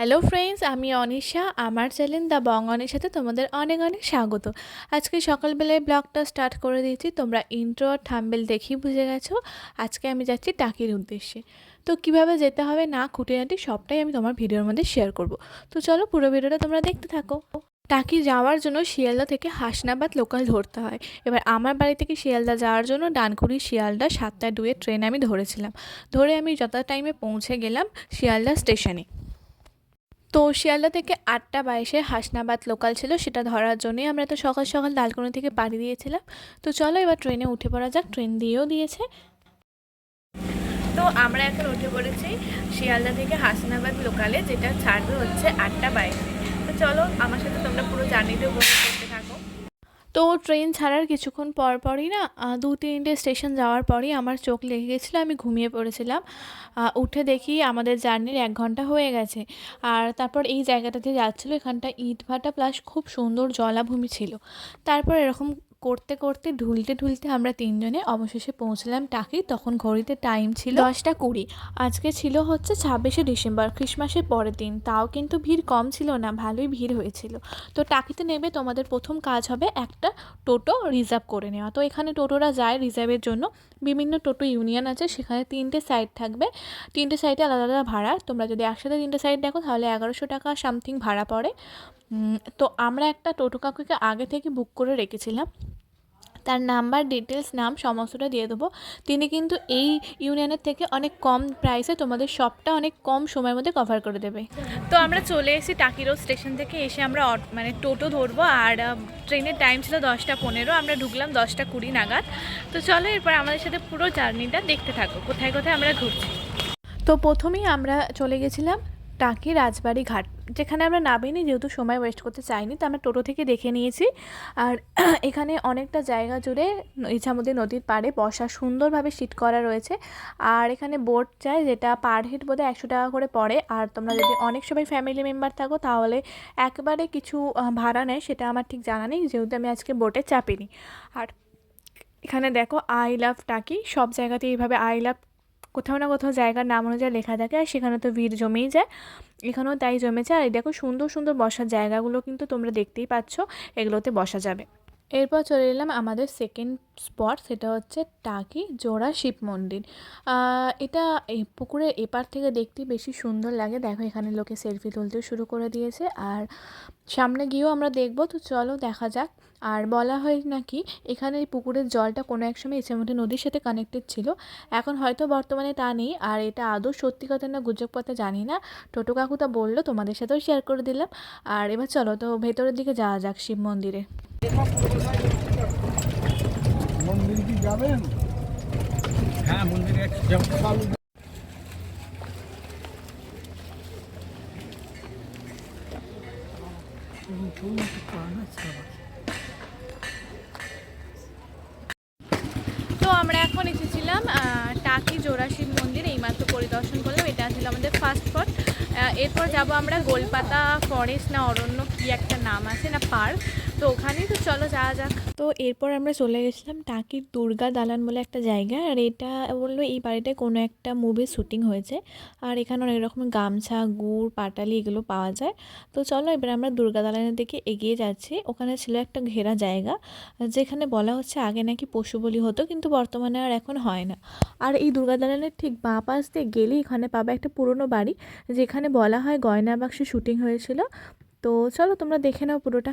Hello friends আমি অনিশা, আমার channel the Bong সাথে তোমাদের অনেক অনেক স্বাগত। আজকে সকালবেলায় ব্লগটা স্টার্ট করে দিয়েছি, তোমরা ইন্ট্রো আর থাম্বেল দেখেই বুঝে গেছো, আজকে আমি যাচ্ছি টাকির উদ্দেশ্যে। তো কীভাবে যেতে হবে না খুঁটিনাটি সবটাই আমি তোমার ভিডিওর মধ্যে শেয়ার করব। তো চলো পুরো ভিডিওটা তোমরা দেখতে থাকো। টাকি যাওয়ার জন্য শিয়ালদা থেকে হাসনাবাদ লোকাল ধরতে হয়। এবার আমার বাড়ি থেকে শিয়ালদা যাওয়ার জন্য ডানকুড়ি শিয়ালদা সাতটা দুয়ে ট্রেন আমি ধরেছিলাম। ধরে আমি যথা টাইমে পৌঁছে গেলাম শিয়ালদা স্টেশনে তো শিয়ালদা থেকে আটটা বাইশে হাসনাবাদ লোকাল ছিল, সেটা ধরার জন্যই আমরা তো সকাল সকাল লালকুনি থেকে পাড়ি দিয়েছিলাম। তো চলো এবার ট্রেনে উঠে পড়া যাক ট্রেন দিয়েও দিয়েছে। তো আমরা এখন উঠে পড়েছি শিয়ালদা থেকে হাসনাবাদ লোকালে যেটা ছাড়বে হচ্ছে আটটা বাইশে। তো চলো, আমার সাথে তোমরা পুরো জার্নিতে থাকো তো ট্রেন ছাড়ার কিছুক্ষণ পর পরই না দু তিনটে স্টেশন যাওয়ার পরই আমার চোখ লেগে গেছিল, আমি ঘুমিয়ে পড়েছিলাম। উঠে দেখি আমাদের জার্নির এক ঘণ্টা হয়ে গেছে। আর তারপর এই জায়গাটাতে যাচ্ছিল, এখানটা ইট ভাটা প্লাস খুব সুন্দর জলাভূমি ছিল। তারপর এরকম করতে করতে, ঢুলতে ঢুলতে আমরা তিনজনে অবশেষে পৌঁছলাম টাকি। তখন ঘড়িতে টাইম ছিল দশটা কুড়ি। আজকে ছিল হচ্ছে ছাব্বিশে ডিসেম্বর ক্রিসমাসের পরের দিন। তাও কিন্তু ভিড় কম ছিল না, ভালোই ভিড় হয়েছিল। তো টাকিতে নেবে তোমাদের প্রথম কাজ হবে একটা টোটো রিজার্ভ করে নেওয়া। তো এখানে টোটোরা যায় রিজার্ভের জন্য। বিভিন্ন টোটো ইউনিয়ন আছে, সেখানে তিনটে সাইড থাকবে। তিনটে সাইডে আলাদা আলাদা ভাড়া। তোমরা যদি একসাথে তিনটে সাইড দেখো, তাহলে এগারোশো টাকা সামথিং ভাড়া পড়ে। তো আমরা একটা টোটো কাকুকে আগে থেকে বুক করে রেখেছিলাম। তার নাম্বার ডিটেলস নাম সমস্তটা দিয়ে দেবো। তিনি কিন্তু এই ইউনিয়নের থেকে অনেক কম প্রাইসে তোমাদের সবটা অনেক কম সময়ের মধ্যে কভার করে দেবে। তো আমরা চলে এসেছি টাকি রোড স্টেশন থেকে। এসে আমরা মানে টোটো ধরবো আর ট্রেনের টাইম ছিল দশটা পনেরো। আমরা ঢুকলাম দশটা কুড়ি নাগাদ। তো চলো এরপর আমাদের সাথে পুরো জার্নিটা দেখতে থাকো। কোথায় কোথায় আমরা ঘুরছি। তো প্রথমেই আমরা চলে গেছিলাম টাকি রাজবাড়ি ঘাট, যেখানে আমরা নামিনি, যেহেতু সময় ওয়েস্ট করতে চাইনি, তো আমরা টোটো থেকে দেখে নিয়েছি। আর এখানে অনেকটা জায়গা জুড়ে ইছামতি নদীর পাড়ে বসা সুন্দরভাবে সিট করা রয়েছে। আর এখানে বোট যায়, যেটা পার হেড বোধহয় একশো টাকা করে পড়ে। আর তোমরা যদি অনেক সবাই ফ্যামিলি মেম্বার থাকো, তাহলে একবারে কিছু ভাড়া নেয়, সেটা আমার ঠিক জানা নেই, যেহেতু আমি আজকে বোটে চাপিনি। আর এখানে দেখো আই লাভ টাকি, সব জায়গাতে এইভাবে আই লাভ কোথাও না কোথাও জায়গার নাম অনুযায়ী লেখা থাকে আর সেখানে তো ভিড় জমেই যায়। এখানেও তাই জমেছে। আর এই দেখো সুন্দর সুন্দর বসার জায়গাগুলো কিন্তু তোমরা দেখতেই পাচ্ছ। এগুলোতে বসা যাবে। এরপর চলে এলাম আমাদের সেকেন্ড স্পট সেটা হচ্ছে টাকি জোড়া শিব মন্দির। এটা এই পুকুরের এপার থেকে দেখতে বেশি সুন্দর লাগে। দেখো, এখানে লোকে সেলফি তুলতে শুরু করে দিয়েছে। আর সামনে গিয়েও আমরা দেখব, তো চলো দেখা যাক। আর বলা হয় নাকি, এখানে এই পুকুরের জলটা কোনো এক সময় ইচ্ছামতি নদীর সাথে কানেক্টেড ছিল। এখন হয়তো বর্তমানে তা নেই। আর এটা আদৌ সত্যি কথা না গুজব কথা জানি না। টোটো কাকু তা বলল, তোমাদের সাথেও শেয়ার করে দিলাম। আর এবার চলো, তো ভেতরের দিকে যাওয়া যাক শিব মন্দিরে। মন্দিরে কি যাবেন? হ্যাঁ মন্দিরে তো আমরা এখন এসেছিলাম টাকি জোড়া শিব মন্দির এইমাত্র পরিদর্শন করলাম। এটা ছিল আমাদের ফার্স্ট স্পট এরপর যাব আমরা গোলপাতা ফরেস্ট না অরণ্য কি একটা নাম আছে না পার্ক। তো ওখানেই তো চলো যাওয়া যাক। তো এরপর আমরা চলে গেছিলাম টাকির দুর্গা দালান বলে একটা জায়গা আর এটা বলল এই বাড়িটায় কোনো একটা মুভির শ্যুটিং হয়েছে, আর এখানে অনেক রকমের গামছা, গুড়, পাটালি এগুলো পাওয়া যায়। তো চলো এবার আমরা দুর্গা দালানের দিকে এগিয়ে যাচ্ছি। ওখানে ছিল একটা ঘেরা জায়গা, যেখানে বলা হচ্ছে আগে নাকি পশু বলি হতো, কিন্তু বর্তমানে আর এখন হয় না। আর এই দুর্গা দালানের ঠিক বাঁ পাশ দিয়ে গেলেই এখানে পাবে একটা পুরনো বাড়ি, যেখানে বলা হয় গয়না বাক্সে শুটিং হয়েছিল। তো চলো তোমরা দেখে নাও পুরোটা।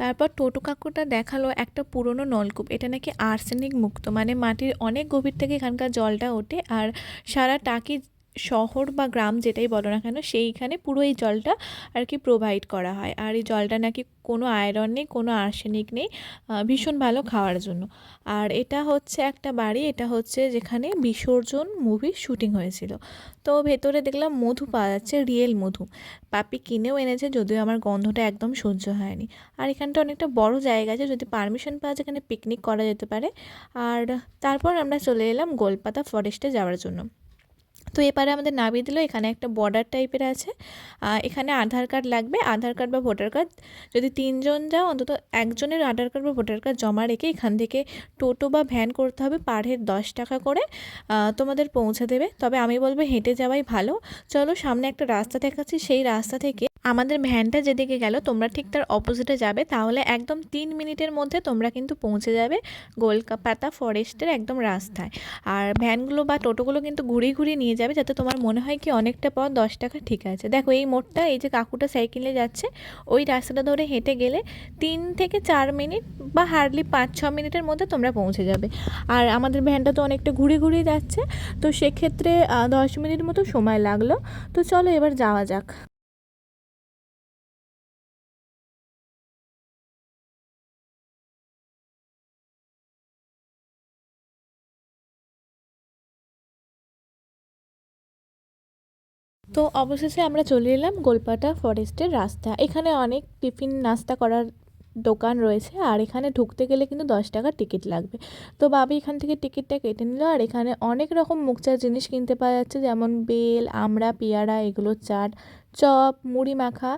তারপর টোটো কাকুটা দেখাল একটা পুরনো নলকূপ। এটা নাকি আর্সেনিক মুক্ত মানে মাটির অনেক গভীর থেকে এখানকার জলটা ওঠে, আর সারা টাকি শহর বা গ্রাম যেটাই বলো না কেন, সেইখানে পুরো এই জলটা আর কি প্রোভাইড করা হয়। আর এই জলটা নাকি কোনো আয়রন নেই, কোনো আর্সেনিক নেই ভীষণ ভালো খাওয়ার জন্য। আর এটা হচ্ছে একটা বাড়ি, এটা হচ্ছে যেখানে বিসর্জন মুভির শুটিং হয়েছিল। তো ভেতরে দেখলাম মধু পাওয়া যাচ্ছে রিয়েল মধু। পাপি কিনেও এনেছে, যদিও আমার গন্ধটা একদম সহ্য হয়নি। আর এখানটা অনেকটা বড় জায়গা আছে, যদি পারমিশন পাওয়া যায়, এখানে পিকনিক করা যেতে পারে। আর তারপর আমরা চলে এলাম গোলপাতা ফরেস্টে যাওয়ার জন্য। তো এবারে আমাদের নামিয়ে দিল, এখানে একটা বর্ডার টাইপের আছে। এখানে আধার কার্ড লাগবে, আধার কার্ড বা ভোটার কার্ড যদি তিনজন যাও, অন্তত একজনের আধার কার্ড বা ভোটার কার্ড জমা রেখে এখান থেকে টোটো বা ভ্যান করতে হবে পার হেড দশ টাকা করে তোমাদের পৌঁছে দেবে। তবে আমি বলব হেঁটে যাওয়াই ভালো। চলো সামনে একটা রাস্তা দেখাচ্ছি, সেই রাস্তা থেকে আমাদের ভ্যানটা যেদিকে গেল, তোমরা ঠিক তার অপোজিটে যাবে। তাহলে একদম তিন মিনিটের মধ্যে তোমরা কিন্তু পৌঁছে যাবে গোলকাপাতা ফরেস্টের একদম রাস্তায়। আর ভ্যানগুলো বা টোটোগুলো কিন্তু ঘুরিয়ে ঘুরিয়ে নিয়ে যাবে যাতে তোমার মনে হয় কি অনেকটা পথ দশ টাকা ঠিক আছে। দেখো এই মোড়টা, এই যে কাকুটা সাইকেলে যাচ্ছে, ওই রাস্তাটা ধরে হেঁটে গেলে তিন থেকে চার মিনিট বা হার্ডলি পাঁচ ছ মিনিটের মধ্যে তোমরা পৌঁছে যাবে। আর আমাদের ভ্যানটা তো অনেকটা ঘুরে ঘুরে যাচ্ছে, তো সেক্ষেত্রে দশ মিনিট মতো সময় লাগল। তো চলো এবার যাওয়া যাক। তো অবশেষে আমরা চলে এলাম গোলপাটা ফরেস্টের রাস্তা। এখানে অনেক টিফিন নাস্তা করার দোকান রয়েছে আর এখানে ঢুকতে গেলে কিন্তু দশ টাকার টিকিট লাগবে। তো বাবি এখান থেকে টিকিটটা কেটে নিল আর এখানে অনেক রকম মুখচার জিনিস কিনতে পাওয়া যাচ্ছে, যেমন বেল, আমড়া, পেয়ারা, এগুলো চাট, চপ, মুড়ি মাখা,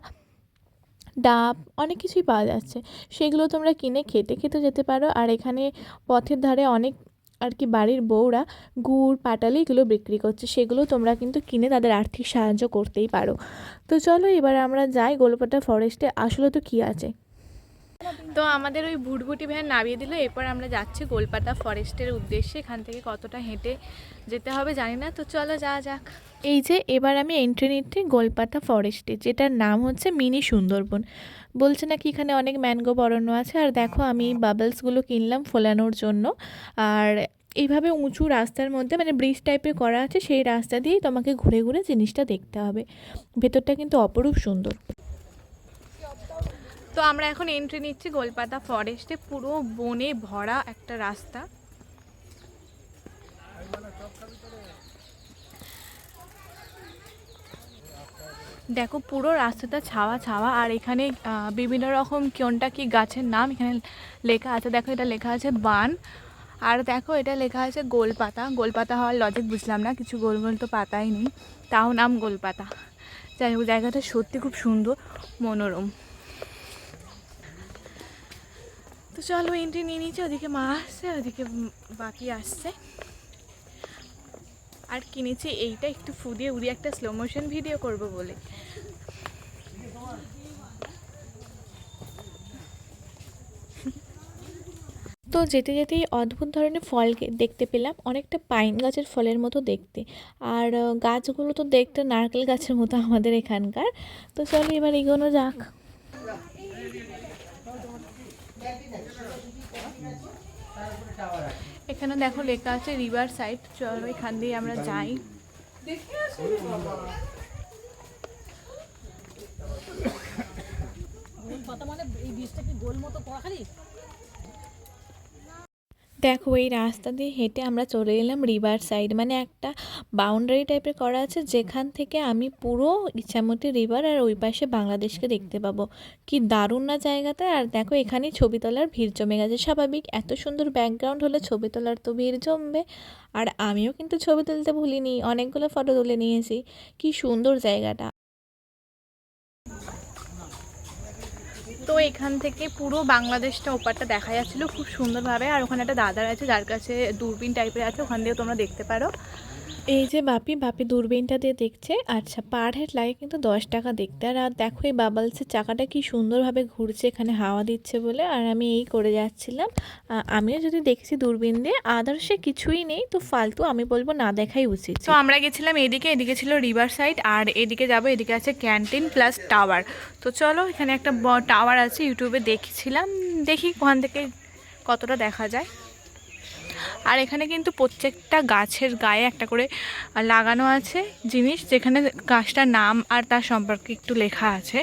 ডাব, অনেক কিছুই পাওয়া যাচ্ছে। সেগুলো তোমরা কিনে খেতে খেতে যেতে পারো আর এখানে পথের ধারে অনেক আর কি বাড়ির বউরা গুড়, পাটালি এগুলো বিক্রি করছে, সেগুলো তোমরা কিন্তু কিনে তাদের আর্থিক সাহায্য করতেই পারো। তো চলো এবার আমরা যাই গোলপাটা ফরেস্টে আসলে তো কী আছে? তো আমাদের ওই ভুটভুটি ভ্যান নামিয়ে দিল, এরপর আমরা যাচ্ছি গোলপাতা ফরেস্টের উদ্দেশ্যে, এখান থেকে কতটা হেঁটে যেতে হবে জানি না, তো চলো যা যাক। এই যে এবার আমি এন্ট্রি নিচ্ছি গোলপাতা ফরেস্টে যেটার নাম হচ্ছে মিনি সুন্দরবন। বলছে নাকি এখানে অনেক ম্যানগ্রোভ অরণ্য আছে, আর দেখো আমি বাবলসগুলো কিনলাম ফোলানোর জন্য। আর এইভাবে উঁচু রাস্তার মধ্যে মানে ব্রিজ টাইপের করা আছে, সেই রাস্তা দিয়েই তোমাকে ঘুরে ঘুরে জিনিসটা দেখতে হবে। ভেতরটা কিন্তু অপরূপ সুন্দর। তো আমরা এখন এন্ট্রি নিচ্ছি গোলপাতা ফরেস্টে পুরো বনে ভরা একটা রাস্তা। দেখো, পুরো রাস্তাটা ছাওয়া ছাওয়া, আর এখানে বিভিন্ন রকম কোনটা কি গাছের নাম, এখানে লেখা আছে। দেখো, এটা লেখা আছে বান। আর দেখো, এটা লেখা আছে গোলপাতা। গোলপাতা হওয়ার লজিক বুঝলাম না, কিছু গোল গোল তো পাতাই নেই। তাও নাম গোলপাতা। যাই হোক, জায়গাটা সত্যি খুব সুন্দর, মনোরম। তো চলো এন্ট্রি নিয়ে নিচ্ছে ওদিকে মা আসছে, ওদিকে বাকি আসছে। আর কিনেছি, এইটা একটু ফুদিয়ে উড়িয়ে একটা স্লো মোশন ভিডিও করব বলে। যেতে যেতেই অদ্ভুত ধরনের ফল দেখতে পেলাম। অনেকটা পাইন গাছের ফলের মতো দেখতে। আর গাছগুলো তো দেখতে নারকেল গাছের মতো আমাদের এখানকার। তো চলো এবার এগোনো যাক। এখানে দেখো লেখা আছে রিভার সাইড চলো এখান দিয়ে আমরা যাই। দেখো, এই রাস্তা দিয়ে হেঁটে আমরা চলে এলাম রিভার সাইড মানে একটা বাউন্ডারি টাইপের করা আছে, যেখান থেকে আমি পুরো ইচ্ছামতি রিভার আর ওই পাশে বাংলাদেশকে দেখতে পাবো। কি দারুণ না জায়গাটা! আর দেখো, এখানেই ছবি তোলার ভিড় জমে গেছে। স্বাভাবিক, এত সুন্দর ব্যাকগ্রাউন্ড হলে ছবি তোলার তো ভিড় জমবে। আর আমিও কিন্তু ছবি তুলতে ভুলিনি, অনেকগুলো ফটো তুলে নিয়েছি। কি সুন্দর জায়গাটা! তো এখান থেকে পুরো বাংলাদেশটা ওপারটা দেখা যাচ্ছিল খুব সুন্দরভাবে। আর ওখানে একটা দাদার আছে, যার কাছে দূরবীন টাইপের আছে, ওখান দিয়েও তোমরা দেখতে পারো। এই যে বাপি বাপি দূরবীনটা দিয়ে দেখছে আচ্ছা পার হেড লাগে কিন্তু দশ টাকা দেখতে। আর আর দেখো এই বাবালসের চাকাটা কি সুন্দরভাবে ঘুরছে, এখানে হাওয়া দিচ্ছে বলে, আর আমি এই করে যাচ্ছিলাম। আমিও যদি দেখছি দূরবীন দিয়ে আদার্সে কিছুই নেই, তো ফালতু আমি বলব না দেখাই উচিত। তো আমরা গেছিলাম এদিকে এদিকে ছিল রিভার সাইড আর এদিকে যাব, এদিকে আছে ক্যান্টিন প্লাস টাওয়ার তো চলো, এখানে একটা টাওয়ার আছে ইউটিউবে দেখছিলাম। দেখি ওখান থেকে কতটা দেখা যায়। আর এখানে কিন্তু প্রত্যেকটা গাছের গায়ে একটা করে লাগানো আছে জিনিস, যেখানে গাছটার নাম আর তার সম্পর্কে একটু লেখা আছে।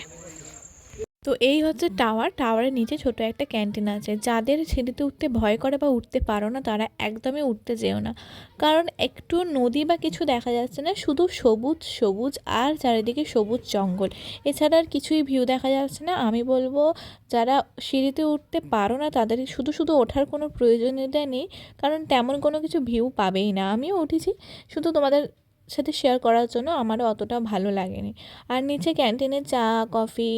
তো এই হচ্ছে টাওয়ার। টাওয়ারের নিচে ছোট একটা ক্যান্টিন আছে। যাদের সিঁড়িতে উঠতে ভয় করে বা উঠতে পারো না, তারা একদমই উঠতে যেও না। কারণ একটু নদী বা কিছু দেখা যাচ্ছে না, শুধু সবুজ সবুজ আর চারিদিকে সবুজ জঙ্গল। এছাড়া আর কিছুই ভিউ দেখা যাচ্ছে না। আমি বলব, যারা সিঁড়িতে উঠতে পারো না, তাদের শুধু শুধু ওঠার কোনো প্রয়োজনীয়তা নেই। কারণ তেমন কোনো কিছু ভিউ পাবেই না। আমিও উঠেছি। শুধু তোমাদের সাথে শেয়ার করার জন্য আমারও অতটা ভালো লাগেনি। আর নিচে ক্যান্টিনে চা কফি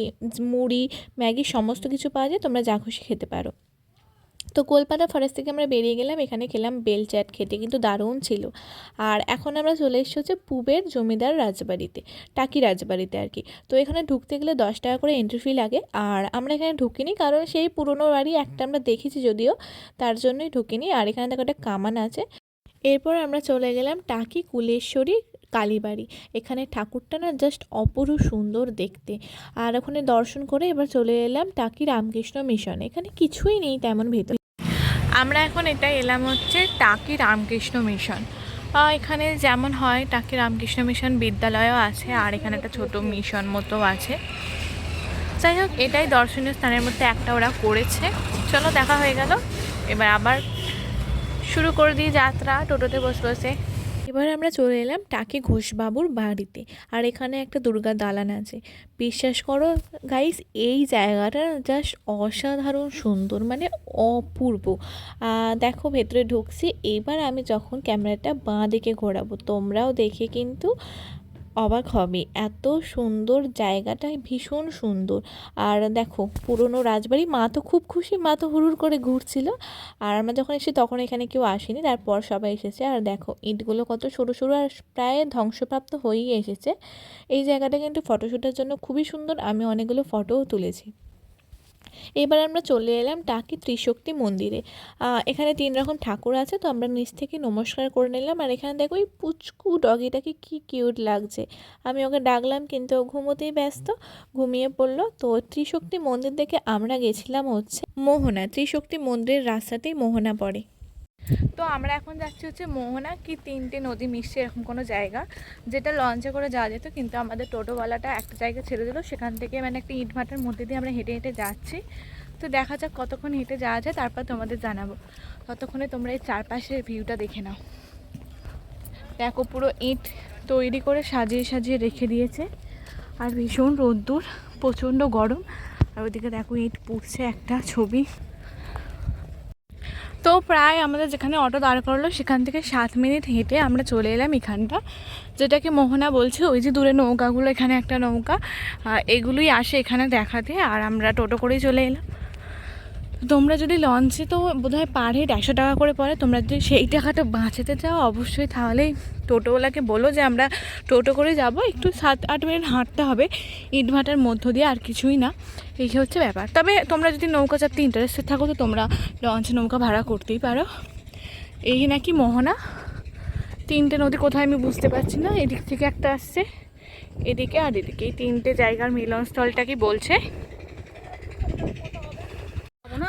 মুড়ি, ম্যাগি সমস্ত কিছু পাওয়া যায়, তোমরা যা খুশি খেতে পারো। তো কলকাতা ফরেস্ট থেকে আমরা বেরিয়ে গেলাম, এখানে খেলাম বেল চ্যাট খেতে, কিন্তু দারুণ ছিল। আর এখন আমরা চলে এসেছি হচ্ছে পুবের জমিদার রাজবাড়িতে, টাকি রাজবাড়িতে আর কি। তো এখানে ঢুকতে গেলে দশ টাকা করে এন্ট্রি ফি লাগে, আর আমরা এখানে ঢুকিনি কারণ সেই পুরনো বাড়ি একটা আমরা দেখেছি যদিও, তার জন্যই ঢুকিনি। আর এখানে দেখো একটা কামান আছে। এরপর আমরা চলে গেলাম টাকি কুলেশ্বরী কালীবাড়ি এখানে ঠাকুরটা না জাস্ট অপরূপ সুন্দর দেখতে। আর ওখানে দর্শন করে এবার চলে এলাম টাকি রামকৃষ্ণ মিশন এখানে কিছুই নেই তেমন ভেতর। আমরা এখন এটা এলাম হচ্ছে টাকি রামকৃষ্ণ মিশন এখানে যেমন হয়, টাকি রামকৃষ্ণ মিশন বিদ্যালয়ও আছে, আর এখানে একটা ছোট মিশন মতো আছে। যাই হোক, এটাই দর্শনীয় স্থানের মধ্যে একটা ওরা করেছে। চলো, দেখা হয়ে গেল। এবার আবার শুরু করে দিই যাত্রা, টোটোতে বসে বসে। এবার আমরা চলে এলাম টাকে ঘোষবাবুর বাড়িতে, আর এখানে একটা দুর্গা দালান আছে। বিশ্বাস করো গাইস এই জায়গাটা জাস্ট অসাধারণ সুন্দর মানে অপূর্ব। দেখো ভেতরে ঢুকছি, এবার আমি যখন ক্যামেরাটা বাঁ দিকে ঘোরাবো, তোমরাও দেখে কিন্তু অবাক হবে। এত সুন্দর জায়গাটা ভীষণ সুন্দর। আর দেখো, পুরনো রাজবাড়ি, মা তো খুব খুশি, মা তো হুড়ুর করে ঘুরছিল। আর আমরা যখন এসে তখন এখানে কেউ আসেনি, তারপর সবাই এসেছে। আর দেখো, ইটগুলো কত সরু সরু আর প্রায় ধ্বংসপ্রাপ্ত হয়েই এসেছে। এই জায়গাটা কিন্তু ফটোশ্যুটের জন্য খুবই সুন্দর। আমি অনেকগুলো ফটোও তুলেছি। এবার আমরা চলে এলাম টাকি ত্রিশক্তি মন্দিরে। এখানে তিন রকম ঠাকুর আছে, তো আমরা নিচ থেকে নমস্কার করে নিলাম। আর এখানে দেখো ওই পুচকু ডগিটাকে কি কিউট লাগছে। আমি ওকে ডাকলাম, কিন্তু ও ঘুমোতেই ব্যস্ত। ঘুমিয়ে পড়ল। তো ত্রিশক্তি মন্দির দেখে আমরা গেছিলাম হচ্ছে মোহনা। ত্রিশক্তি মন্দিরের রাস্তাতেই মোহনা পড়ে। তো আমরা এখন যাচ্ছি হচ্ছে মোহনা, কি তিনটে নদী মিশছে এরকম কোনো জায়গা, যেটা লঞ্চে করে যাওয়া যেত, কিন্তু আমাদের টোটোওয়ালাটা একটা জায়গা ছেড়ে দিল, সেখান থেকে মানে একটা ইটভাটার মধ্যে দিয়ে আমরা হেঁটে হেঁটে যাচ্ছি। তো দেখা যাক কতক্ষণ হেঁটে যাওয়া যায়, তারপর তোমাদের জানাব। ততক্ষণে তোমরা এই চারপাশের ভিউটা দেখে নাও। দেখো পুরো ইট তৈরি করে সাজিয়ে সাজিয়ে রেখে দিয়েছে। আর ভীষণ রোদ্দুর, প্রচণ্ড গরম। আর ওইদিকে দেখো ইট পুড়ছে একটা ছবি। তো প্রায় আমাদের যেখানে অটো দাঁড় করল, সেখান থেকে সাত মিনিট হেঁটে আমরা চলে এলাম এখানটা। যেটাকে মোহনা বলছে, ওই যে দূরে নৌকাগুলো, এখানে একটা নৌকা এগুলোই আসে এখানে দেখাতে, আর আমরা টোটো করেই চলে এলাম। তোমরা যদি লঞ্চে তো বোধহয় পার হেড একশো টাকা করে পড়ে, তোমরা যদি সেই টাকাটা বাঁচাতে চাও, অবশ্যই তাহলেই টোটোওয়ালাকে বলো যে আমরা টোটো করে যাব। একটু সাত আট মিনিট হাঁটতে হবে, ইটভাটার মধ্য দিয়ে আর কিছুই না। এই হচ্ছে ব্যাপার। তবে তোমরা যদি নৌকা চাপতে ইন্টারেস্টেড থাকো, তো তোমরা লঞ্চ নৌকা ভাড়া করতেই পারো। এই নাকি মোহনা। তিনটে নদী কোথায় আমি বুঝতে পারছি না। এদিক থেকে একটা আসছে, এদিকে আর এদিকে। এই তিনটে জায়গার মিলনস্থলটা কি বলছে?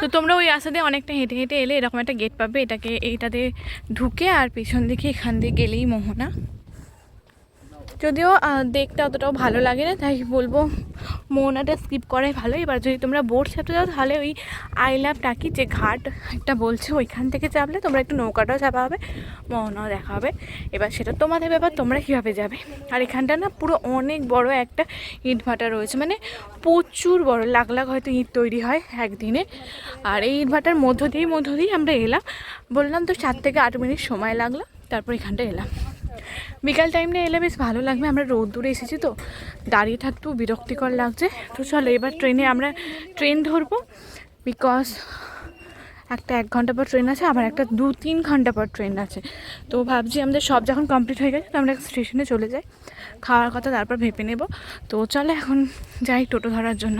তো তোমরা ওই রাস্তা দিয়ে অনেকটা হেঁটে হেঁটে এলে এরকম একটা গেট পাবে। এটাকে এইটাতে ঢুকে আর পেছন দিকে এখান দিয়ে গেলেই মোহনা। যদিও দেখতে অতটাও ভালো লাগে না, তাই বলব মোহনাটা স্কিপ করাই ভালো। এবার যদি তোমরা বোট চাপতে যাও, তাহলে ওই আই লাভ টাকি যে ঘাট, একটা বলছে, ওইখান থেকে চাপলে তোমরা একটু নৌকাটাও চাপা হবে, মোহনাও দেখা হবে। এবার সেটা তোমাদের ব্যাপার, তোমরা কীভাবে যাবে? আর এখানটা না পুরো অনেক বড় একটা ইট ভাটা রয়েছে মানে প্রচুর বড়, লাখ লাখ হয়তো ইট তৈরি হয় একদিনে। আর এই ইট ভাটার মধ্য দিয়েই মধ্য দিয়েই আমরা এলাম। বললাম তো সাত থেকে আট মিনিট সময় লাগল, তারপর এখানটা এলাম। বিকাল টাইম টাইমটা এলে বেশ ভালো লাগবে, আমরা রোদ দূরে এসেছি তো। দাঁড়িয়ে থাকতেও বিরক্তিকর লাগছে। তো চলো, এবার ট্রেনে আমরা ট্রেন ধরবো বিকজ একটা এক ঘণ্টা পর ট্রেন আছে, আবার একটা দু তিন ঘণ্টা পর ট্রেন আছে। তো ভাবছি আমাদের সব যখন কমপ্লিট হয়ে গেছে, তো আমরা স্টেশনে চলে যাই। খাওয়ার কথা তারপর ভেবে নেব। তো চলো, এখন যাই টোটো ধরার জন্য।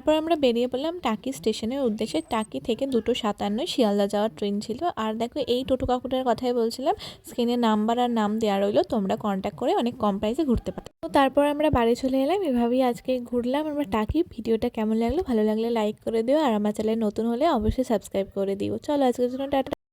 তারপর আমরা বেরিয়ে পড়লাম টাকি স্টেশনের উদ্দেশ্যে। টাকি থেকে দুটো সাতান্ন, শিয়ালদা যাওয়ার ট্রেন ছিল। আর দেখো, এই টোটো কাকুটার কথাই বলছিলাম, স্ক্রিনে নাম্বার আর নাম দেওয়া রইল, তোমরা কন্ট্যাক্ট করে অনেক কম প্রাইসে ঘুরতে পারো তো তারপর আমরা বাড়ি চলে এলাম, এভাবেই আজকে ঘুরলাম। আমরা টাকি, ভিডিওটা কেমন লাগল? ভালো লাগলে লাইক করে দিও। আর আমার চ্যানেল নতুন হলে অবশ্যই সাবস্ক্রাইব করে দিও। চলো, আজকের জন্য টাটা।